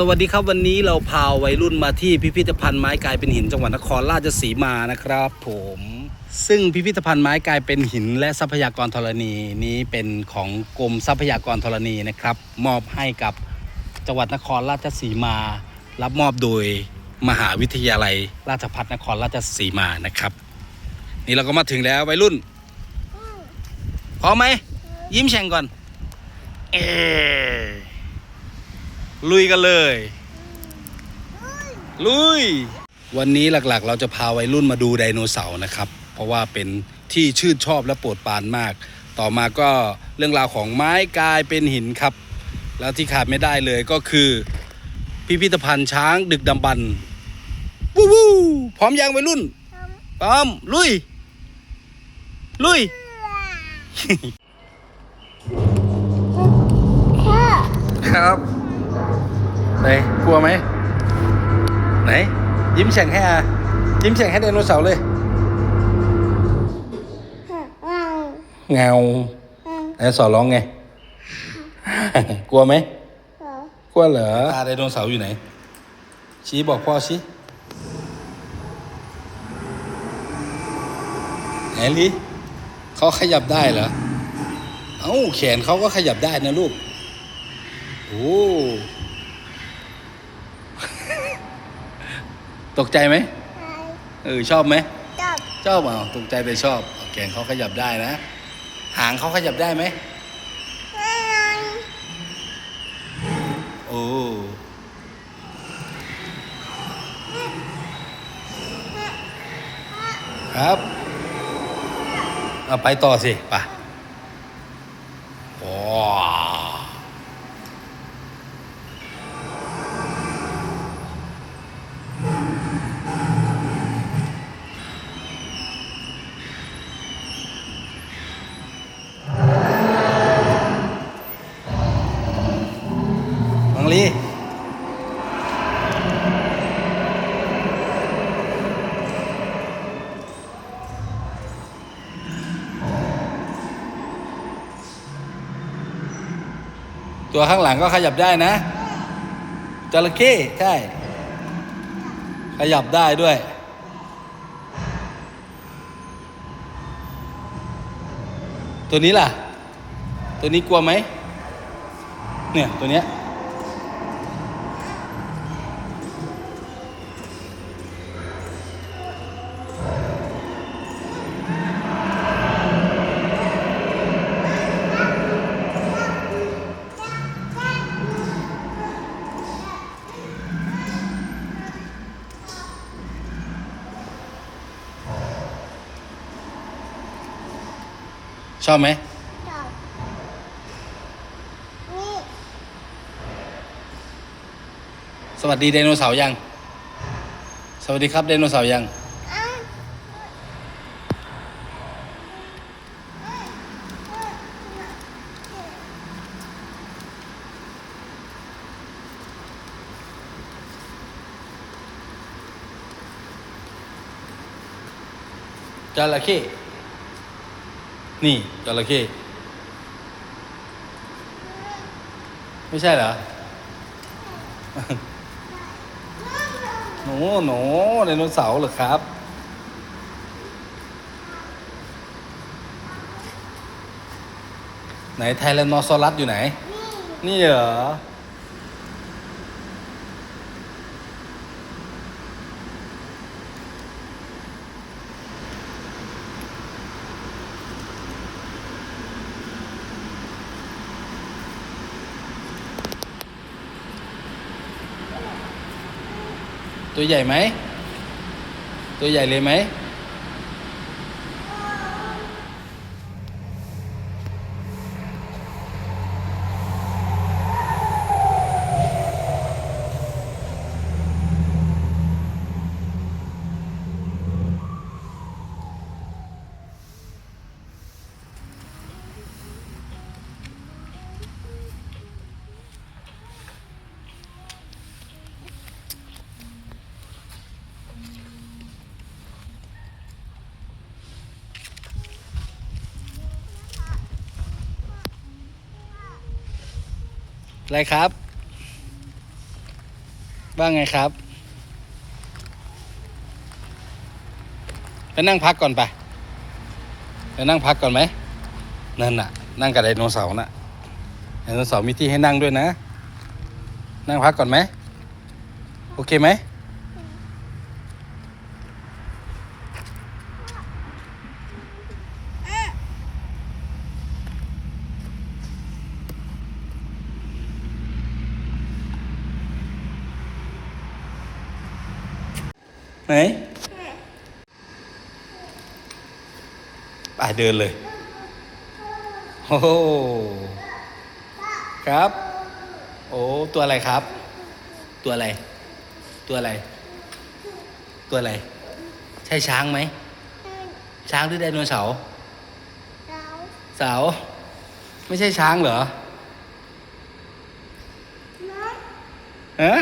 สวัสดีครับวันนี้เราพาวัยรุ่นมาที่พิพิธภัณฑ์ไม้กลายเป็นหินจังหวัดนครราชสีมานะครับผมซึ่งพิพิธภัณฑ์ไม้กลายเป็นหิน และทรัพยากรธรณีนี้เป็นของกรมทรัพยากรธรณีนะครับ มอบให้กับจังหวัดนครราชสีมา รับมอบโดยมหาวิทยาลัย ราชภัฏนครราชสีมานะครับ นี่เราก็มาถึงแล้ววัยรุ่นพร้อมไหมยิ้มแฉ่งก่อนเอ ลุยกันเลย ลุย วันนี้หลักๆ เราจะพาวัยรุ่นมาดูไดโนเสาร์นะครับ เพราะว่าเป็นที่ชื่นชอบและโปรดปรานมาก ต่อมาก็เรื่องราวของไม้กลายเป็นหินครับ แล้วที่ขาดไม่ได้เลยก็คือ พิพิธภัณฑ์ช้างดึกดำบรรวู้วู้พร้อมยังวัยรุ่นพร้อมลุย ลุยครับ ไหนกลัวไหมไหน ยิ้มแฉ่งให้อายิ้มแฉ่งให้ไดโนเสาร์เลยเงาไดโนเสาร์ร้องไง กลัวไหมกลัวเหรอตาไดโนเสาร์อยู่ไหน ชี้บอกพ่อชี้ไหนลิเขาขยับได้เหรอ เอ้าแขนเขาก็ขยับได้นะลูก โอ้ ตกใจไหมเออชอบไหมชอบอะตกใจแต่ชอบแขนเขาขยับได้นะ หางเขาขยับได้ไหมโอ้ครับ เอาไปต่อสิไปว้าวมังลี ตัวข้างหลังก็ขยับได้นะจระเข้ใช่ ขยับได้ด้วย ตัวนี้ล่ะ ตัวนี้กลัวไหมเนี่ยตัวเนี้ย ชอบไหมสวัสดีไดโนเสาร์ยัง สวัสดีครับไดโนเสาร์ยัง จระเข้ นี่จระเข้ไม่ใช่เหรอหนูหนูไดโนเสาร์เหรอครับ ไหนไทแรนนอซอรัสอยู่ไหน นี่เหรอ ตัวใหญ่ไหม ตัวใหญ่เลยไหม อะไรครับ ว่าไงครับ ไปนั่งพักก่อนไป ไปนั่งพักก่อนไหม นั่นน่ะ นั่งกับไดโนเสาร์น่ะ ไดโนเสาร์มีที่ให้นั่งด้วยนะ นั่งพักก่อนไหม โอเคไหม ไหนไปเดินเลย โอ้โหครับ โอ้ตัวอะไรครับ ตัวอะไร ตัวอะไร ตัวอะไร ใช่ช้างไหม ช้างหรือไดโนเสาร์เสาร์ไม่ใช่ช้างเหรอฮะ